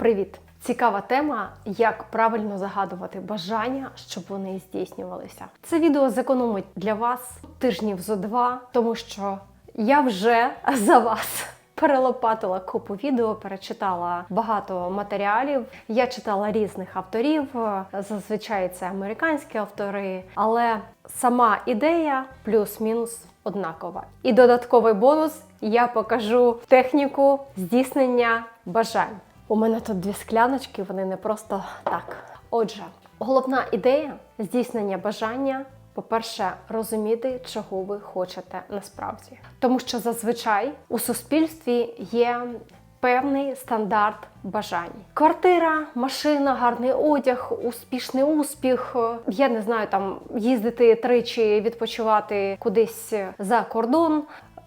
Привіт! Цікава тема, як правильно загадувати бажання, щоб вони здійснювалися. Це відео зекономить для вас тижнів зо два, тому що я вже за вас. Перелопатила купу відео, перечитала багато матеріалів. Я читала різних авторів. Зазвичай це американські автори, але сама ідея плюс-мінус однакова. І додатковий бонус я покажу техніку здійснення бажань. У мене тут дві скляночки, вони не просто так. Отже, головна ідея здійснення бажання. По-перше, розуміти, чого ви хочете насправді, тому що зазвичай у суспільстві є певний стандарт бажань: квартира, машина, гарний одяг, успішний успіх. Я не знаю, там їздити тричі, відпочивати кудись за кордон,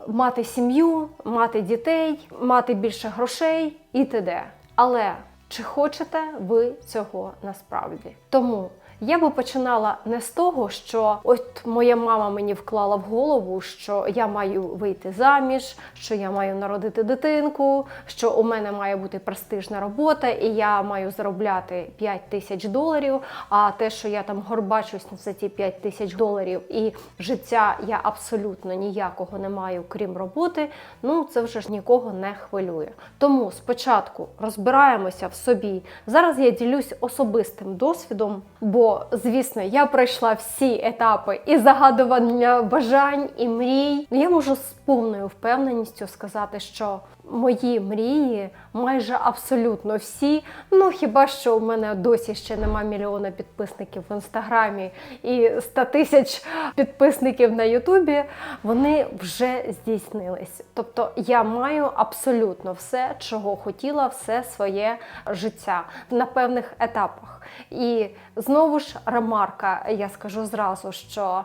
мати сім'ю, мати дітей, мати більше грошей і т.д. Але чи хочете ви цього насправді? Тому я би починала не з того, що от моя мама мені вклала в голову, що я маю вийти заміж, що я маю народити дитинку, що у мене має бути престижна робота, і я маю заробляти 5 тисяч доларів. А те, що я там горбачусь за ті 5 тисяч доларів, і життя я абсолютно ніякого не маю, крім роботи. Ну це вже ж нікого не хвилює. Тому спочатку розбираємося в собі. Зараз я ділюсь особистим досвідом, бо звісно, я пройшла всі етапи і загадування бажань, і мрій. Я можу з повною впевненістю сказати, що мої мрії майже абсолютно всі. Ну хіба що у мене досі ще нема мільйона підписників в інстаграмі і 100 тисяч підписників на Ютубі. Вони вже здійснились. Тобто я маю абсолютно все, чого хотіла, все своє життя на певних етапах. І знову ж ремарка, я скажу зразу, що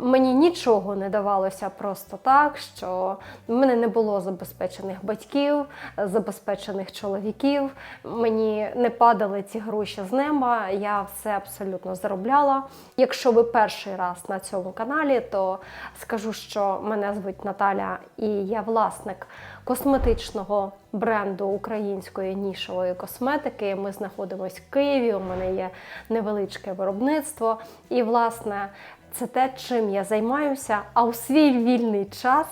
мені нічого не давалося просто так, що в мене не було забезпечених батьків, забезпечених чоловіків. Мені не падали ці гроші з неба. Я все абсолютно заробляла. Якщо ви перший раз на цьому каналі, то скажу, що мене звуть Наталя і я власник косметичного бренду української нішової косметики. Ми знаходимося в Києві. У мене є невеличке виробництво. І, власне, це те, чим я займаюся. А у свій вільний час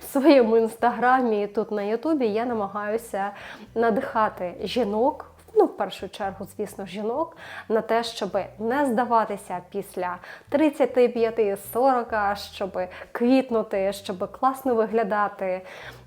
в своєму інстаграмі і тут на Ютубі я намагаюся надихати жінок. Ну, в першу чергу, звісно, жінок на те, щоб не здаватися після 35-40, щоб квітнути, щоб класно виглядати.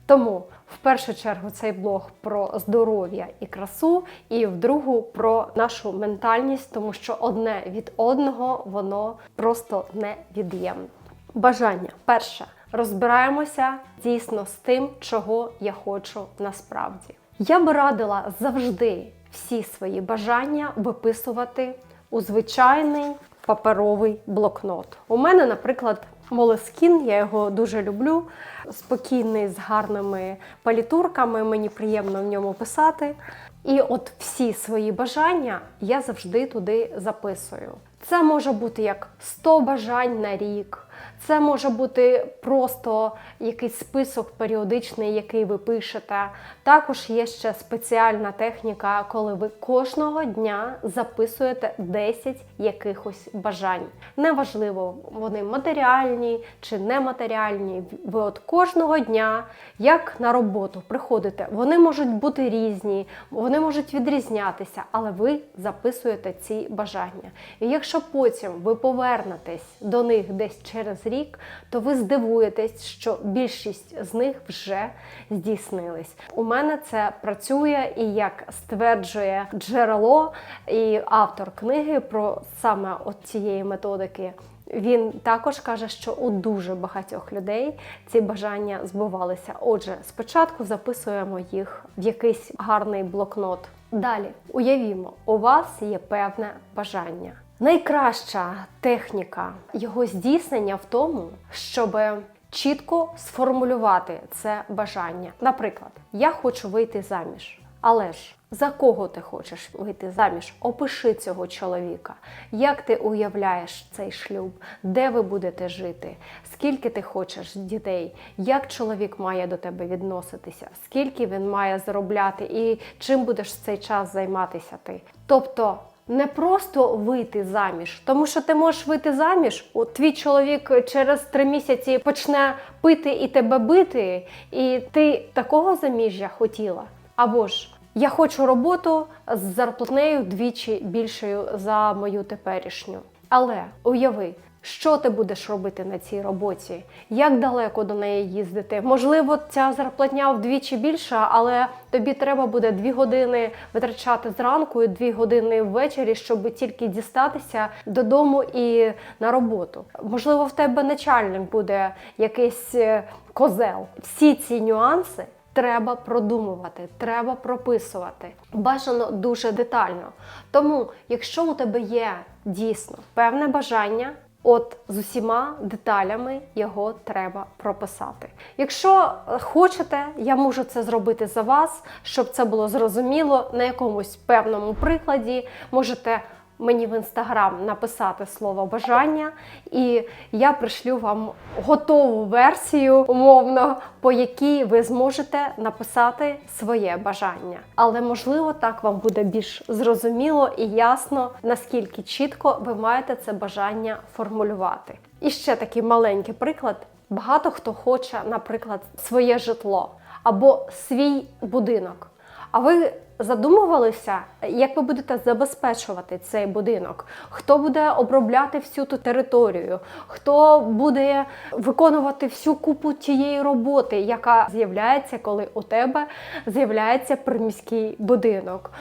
Тому в першу чергу цей блог про здоров'я і красу, і в другу про нашу ментальність, тому що одне від одного воно просто невід'ємне. Бажання перше розбираємося дійсно з тим, чого я хочу насправді. Я би радила завжди всі свої бажання виписувати у звичайний паперовий блокнот. У мене, наприклад, Молескін, я його дуже люблю. Спокійний, з гарними палітурками, мені приємно в ньому писати. І от всі свої бажання я завжди туди записую. Це може бути як 100 бажань на рік. Це може бути просто якийсь список періодичний, який ви пишете. Також є ще спеціальна техніка, коли ви кожного дня записуєте 10 якихось бажань. Неважливо, вони матеріальні чи нематеріальні. Ви от кожного дня, як на роботу, приходите. Вони можуть бути різні, вони можуть відрізнятися, але ви записуєте ці бажання. І якщо потім ви повернетесь до них десь через рік, то ви здивуєтесь, що більшість з них вже здійснились. У мене це працює і як стверджує джерело і автор книги про саме от цієї методики. Він також каже, що у дуже багатьох людей ці бажання збувалися. Отже, спочатку записуємо їх в якийсь гарний блокнот. Далі уявімо, у вас є певне бажання. Найкраща техніка його здійснення в тому, щоб чітко сформулювати це бажання. Наприклад, я хочу вийти заміж. Але ж за кого ти хочеш вийти заміж? Опиши цього чоловіка. Як ти уявляєш цей шлюб? Де ви будете жити? Скільки ти хочеш дітей? Як чоловік має до тебе відноситися? Скільки він має заробляти і чим будеш цей час займатися ти? Тобто не просто вийти заміж, тому що ти можеш вийти заміж. От твій чоловік через три місяці почне пити і тебе бити, і ти такого заміжжя хотіла. Або ж я хочу роботу з зарплатнею вдвічі більшою за мою теперішню. Але уяви, що ти будеш робити на цій роботі, як далеко до неї їздити. Можливо, ця зарплатня вдвічі більша, але тобі треба буде дві години витрачати зранку і дві години ввечері, щоб тільки дістатися додому і на роботу. Можливо, в тебе начальник буде якийсь е, козел. Всі ці нюанси. Треба продумувати, треба прописувати. Бажано дуже детально. Тому, якщо у тебе є дійсно певне бажання, от з усіма деталями його треба прописати. Якщо хочете, я можу це зробити за вас, щоб це було зрозуміло на якомусь певному прикладі. Можете мені в інстаграм написати слово бажання, і я пришлю вам готову версію, умовно, по якій ви зможете написати своє бажання. Але можливо так вам буде більш зрозуміло і ясно, наскільки чітко ви маєте це бажання формулювати. І ще такий маленький приклад. Багато хто хоче, наприклад, своє житло або свій будинок. А ви задумувалися, як ви будете забезпечувати цей будинок? Хто буде обробляти всю ту територію? Хто буде виконувати всю купу тієї роботи, яка з'являється, коли у тебе з'являється приміський будинок?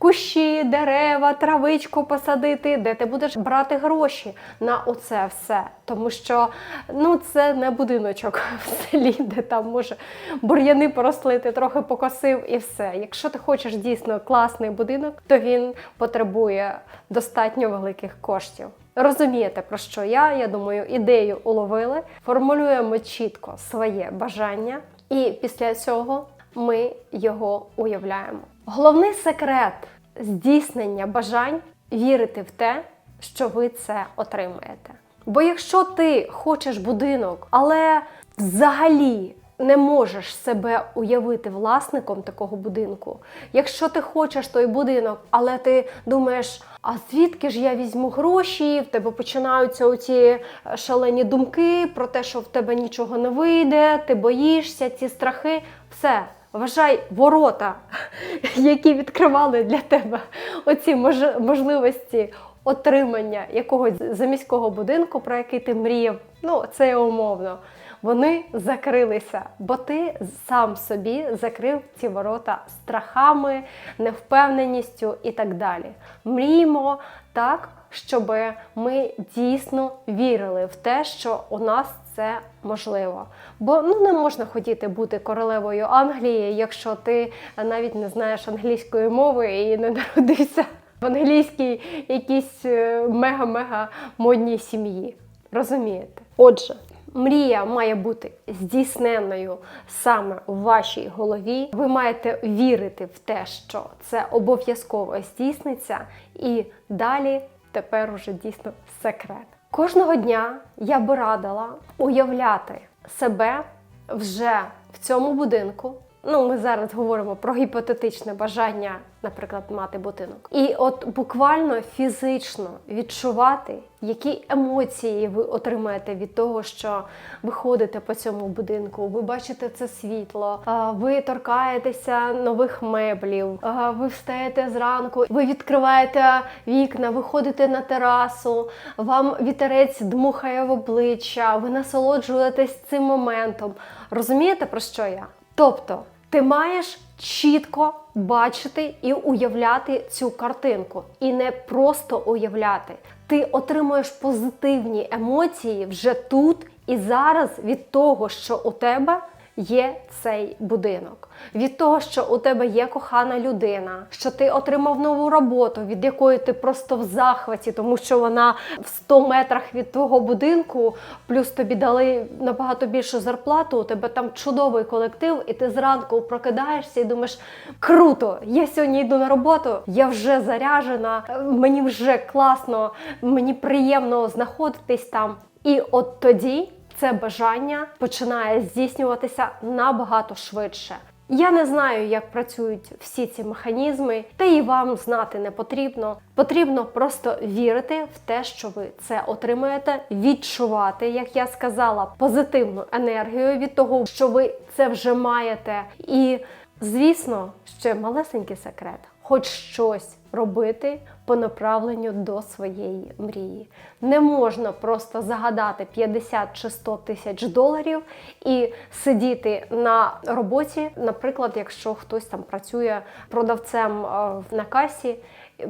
Кущі, дерева, травичку посадити, де ти будеш брати гроші на оце все. Тому що ну це не будиночок в селі, де там може бур'яни поросли, ти трохи покосив і все. Якщо ти хочеш дійсно класний будинок, то він потребує достатньо великих коштів. Розумієте, про що я? Я думаю, ідею уловили, формулюємо чітко своє бажання, і після цього ми його уявляємо. Головний секрет здійснення бажань вірити в те, що ви це отримаєте. Бо якщо ти хочеш будинок, але взагалі не можеш себе уявити власником такого будинку, якщо ти хочеш той будинок, але ти думаєш, а звідки ж я візьму гроші? В тебе починаються оці шалені думки про те, що в тебе нічого не вийде, ти боїшся, ці страхи, все. Вважай ворота, які відкривали для тебе оці мож- можливості отримання якогось заміського будинку, про який ти мріяв. Ну, це умовно. Вони закрилися, бо ти сам собі закрив ці ворота страхами, невпевненістю і так далі. Мріємо так, щоб ми дійсно вірили в те, що у нас це можливо. Бо ну не можна хотіти бути королевою Англії, якщо ти навіть не знаєш англійської мови і не народився в англійській якійсь е, мега-мега модній сім'ї. Розумієте? Отже. Мрія має бути здійсненою саме у вашій голові. Ви маєте вірити в те, що це обов'язково здійсниться, і далі тепер уже дійсно секрет. Кожного дня я би радила уявляти себе вже в цьому будинку. Ну, ми зараз говоримо про гіпотетичне бажання, наприклад, мати будинок. І от буквально фізично відчувати, які емоції ви отримаєте від того, що ви ходите по цьому будинку, ви бачите це світло, ви торкаєтеся нових меблів, ви встаєте зранку, ви відкриваєте вікна, ви ходите на терасу, вам вітерець дмухає в обличчя, ви насолоджуєтесь цим моментом. Розумієте про що я? Тобто, ти маєш чітко бачити і уявляти цю картинку, і не просто уявляти. Ти отримуєш позитивні емоції вже тут і зараз від того, що у тебе є цей будинок, від того, що у тебе є кохана людина, що ти отримав нову роботу, від якої ти просто в захваті, тому що вона в 100 метрах від твого будинку, плюс тобі дали набагато більшу зарплату, у тебе там чудовий колектив, і ти зранку прокидаєшся і думаєш, круто, я сьогодні йду на роботу, я вже заряжена, мені вже класно, мені приємно знаходитись там. І от тоді це бажання починає здійснюватися набагато швидше. Я не знаю, як працюють всі ці механізми, та і вам знати не потрібно. Потрібно просто вірити в те, що ви це отримаєте, відчувати, як я сказала, позитивну енергію від того, що ви це вже маєте. І, звісно, ще малесенький секрет хоч щось робити по направленню до своєї мрії. Не можна просто загадати 50 чи 100 тисяч доларів і сидіти на роботі, наприклад, якщо хтось там працює продавцем е, на касі.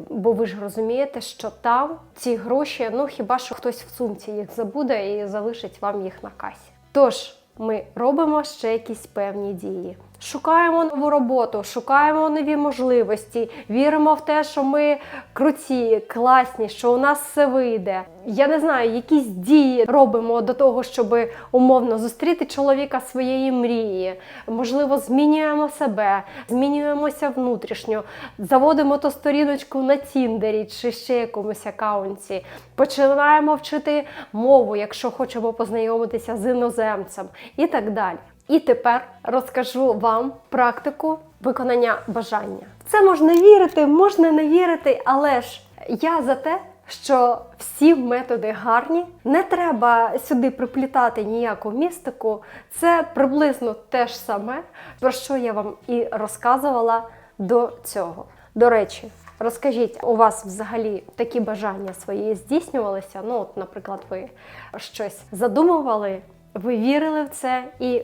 Бо ви ж розумієте, що там ці гроші, ну хіба що хтось в сумці їх забуде і залишить вам їх на касі. Тож ми робимо ще якісь певні дії. Шукаємо нову роботу, шукаємо нові можливості, віримо в те, що ми круті, класні, що у нас все вийде. Я не знаю, якісь дії робимо до того, щоб умовно зустріти чоловіка своєї мрії. Можливо, змінюємо себе, змінюємося внутрішньо, заводимо ту сторіночку на Тіндері чи ще якомусь акаунті. Починаємо вчити мову, якщо хочемо познайомитися з іноземцем, і так далі. І тепер розкажу вам практику виконання бажання. Це можна вірити, можна не вірити, але ж я за те, що всі методи гарні, не треба сюди приплітати ніяку містику. Це приблизно те ж саме, про що я вам і розказувала до цього. До речі, розкажіть, у вас взагалі такі бажання свої здійснювалися? Ну, от, наприклад, ви щось задумували, ви вірили в це і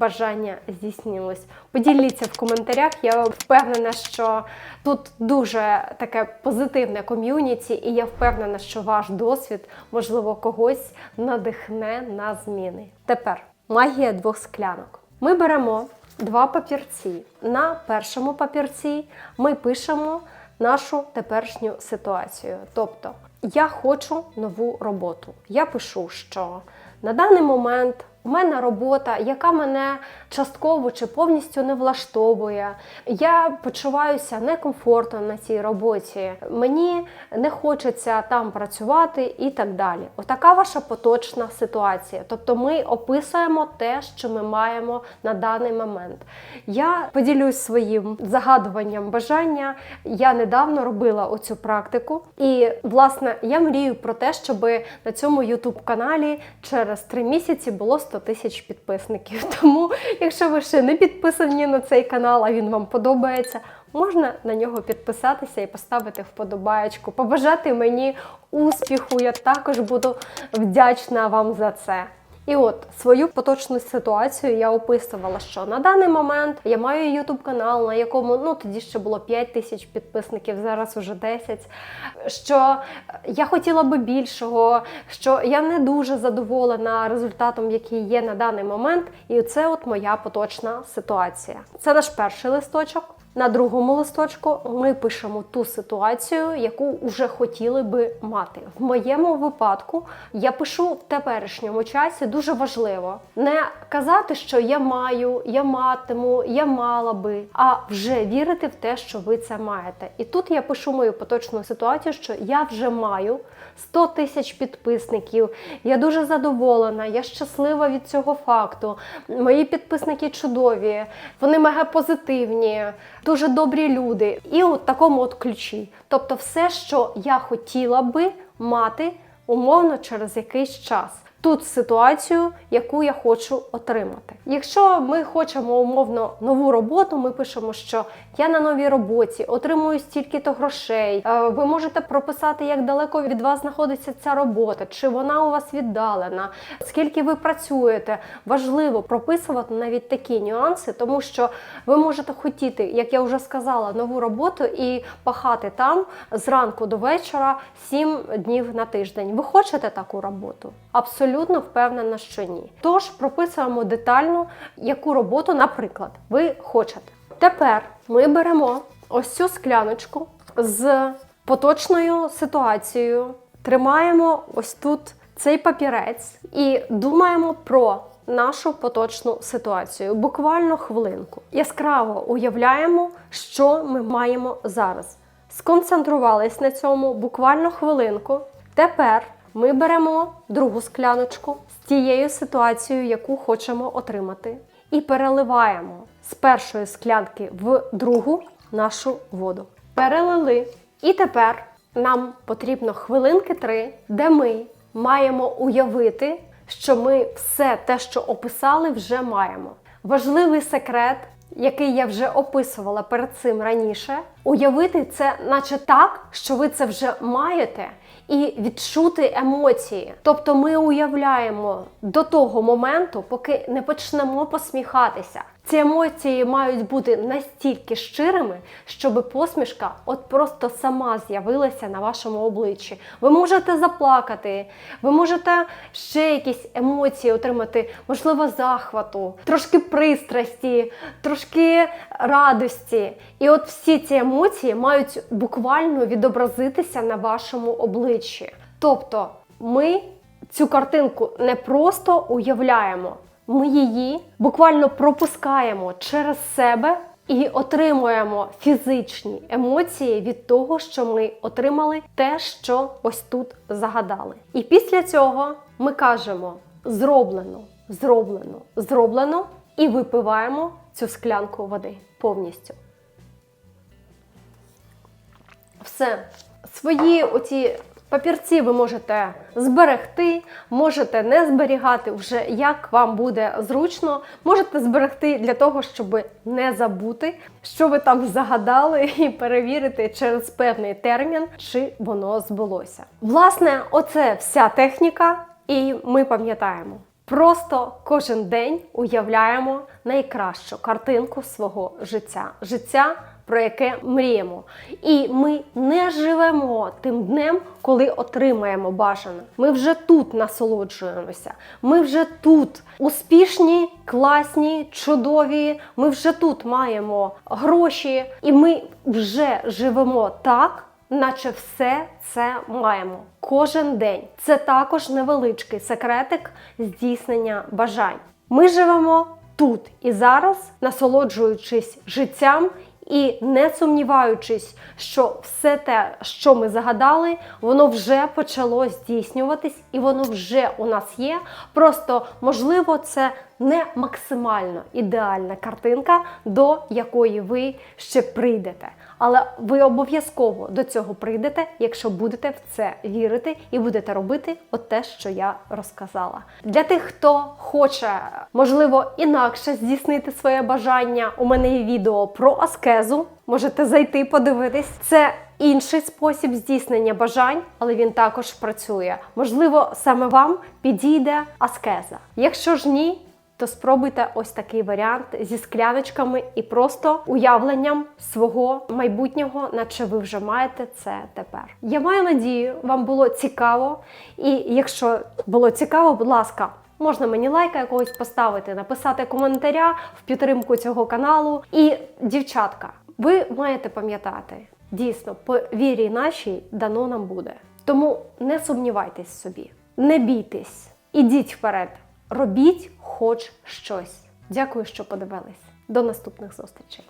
бажання здійснилось. Поділіться в коментарях. Я впевнена, що тут дуже таке позитивне ком'юніті, і я впевнена, що ваш досвід, можливо, когось надихне на зміни. Тепер магія двох склянок. Ми беремо два папірці. На першому папірці ми пишемо нашу теперішню ситуацію. Тобто, я хочу нову роботу. Я пишу, що на даний момент мене робота, яка мене частково чи повністю не влаштовує. Я почуваюся некомфортно на цій роботі. Мені не хочеться там працювати і так далі. Отака ваша поточна ситуація. Тобто ми описуємо те, що ми маємо на даний момент. Я поділюсь своїм загадуванням бажання. Я недавно робила оцю практику, і власне я мрію про те, щоб на цьому youtube каналі через три місяці було 100 тисяч підписників. Тому, якщо ви ще не підписані на цей канал, а він вам подобається, можна на нього підписатися і поставити вподобаєчку, побажати мені успіху. Я також буду вдячна вам за це. І от свою поточну ситуацію я описувала, що на даний момент я маю YouTube канал, на якому ну тоді ще було 5 тисяч підписників, зараз уже 10. Що я хотіла би більшого, що я не дуже задоволена результатом, який є на даний момент. І це от моя поточна ситуація. Це наш перший листочок. На другому листочку ми пишемо ту ситуацію, яку вже хотіли би мати. В моєму випадку я пишу в теперішньому часі дуже важливо не казати, що я маю, я матиму, я мала би, а вже вірити в те, що ви це маєте. І тут я пишу мою поточну ситуацію, що я вже маю 100 тисяч підписників. Я дуже задоволена, я щаслива від цього факту. Мої підписники чудові, вони мега позитивні дуже добрі люди. І у такому от ключі. Тобто, все, що я хотіла би мати умовно через якийсь час. Тут ситуацію, яку я хочу отримати. Якщо ми хочемо умовно нову роботу, ми пишемо, що я на новій роботі отримую стільки-то грошей. Е, Ви можете прописати, як далеко від вас знаходиться ця робота, чи вона у вас віддалена, скільки ви працюєте. Важливо прописувати навіть такі нюанси, тому що ви можете хотіти, як я вже сказала, нову роботу і пахати там зранку до вечора 7 днів на тиждень. Ви хочете таку роботу? Абсолютно Абсолютно впевнена, що ні. Тож прописуємо детально, яку роботу, наприклад, ви хочете. Тепер ми беремо ось цю скляночку з поточною ситуацією, тримаємо ось тут цей папірець і думаємо про нашу поточну ситуацію. Буквально хвилинку. Яскраво уявляємо, що ми маємо зараз. Сконцентрувались на цьому буквально хвилинку. Тепер ми беремо другу скляночку з тією ситуацією, яку хочемо отримати, і переливаємо з першої склянки в другу нашу воду. Перелили. І тепер нам потрібно хвилинки три, де ми маємо уявити, що ми все те, що описали, вже маємо. Важливий секрет, який я вже описувала перед цим раніше, уявити це, наче так, що ви це вже маєте, і відчути емоції. Тобто ми уявляємо до того моменту, поки не почнемо посміхатися. Ці емоції мають бути настільки щирими, щоб посмішка от просто сама з'явилася на вашому обличчі. Ви можете заплакати, ви можете ще якісь емоції отримати, можливо, захвату, трошки пристрасті, трошки радості. І от всі ці емоції мають буквально відобразитися на вашому обличчі. Тобто ми цю картинку не просто уявляємо, ми її буквально пропускаємо через себе і отримуємо фізичні емоції від того, що ми отримали те, що ось тут загадали. І після цього ми кажемо зроблено, зроблено, зроблено, і випиваємо цю склянку води повністю. Все. Свої оці папірці ви можете зберегти, можете не зберігати вже як вам буде зручно. Можете зберегти для того, щоб не забути, що ви там загадали, і перевірити через певний термін, чи воно збулося. Власне, оце вся техніка, і ми пам'ятаємо. Просто кожен день уявляємо найкращу картинку свого життя. Життя, про яке мріємо. І ми не живемо тим днем, коли отримаємо бажане. Ми вже тут насолоджуємося. Ми вже тут успішні, класні, чудові. Ми вже тут маємо гроші, і ми вже живемо так. Наче все це маємо кожен день. Це також невеличкий секретик здійснення бажань. Ми живемо тут і зараз, насолоджуючись життям і не сумніваючись, що все те, що ми загадали, воно вже почало здійснюватись, і воно вже у нас є. Просто можливо, це не максимально ідеальна картинка, до якої ви ще прийдете. Але ви обов'язково до цього прийдете, якщо будете в це вірити і будете робити от те, що я розказала. Для тих, хто хоче, можливо, інакше здійснити своє бажання, у мене є відео про аскезу. Можете зайти подивитись. Це інший спосіб здійснення бажань, але він також працює. Можливо, саме вам підійде аскеза. Якщо ж ні, то спробуйте ось такий варіант зі скляночками і просто уявленням свого майбутнього, наче ви вже маєте це тепер. Я маю надію, вам було цікаво. І якщо було цікаво, будь ласка. Можна мені лайка якогось поставити, написати коментаря в підтримку цього каналу. І, дівчатка, ви маєте пам'ятати, дійсно, по вірі нашій дано нам буде. Тому не сумнівайтесь собі, не бійтесь, ідіть вперед, робіть хоч щось. Дякую, що подивились. До наступних зустрічей.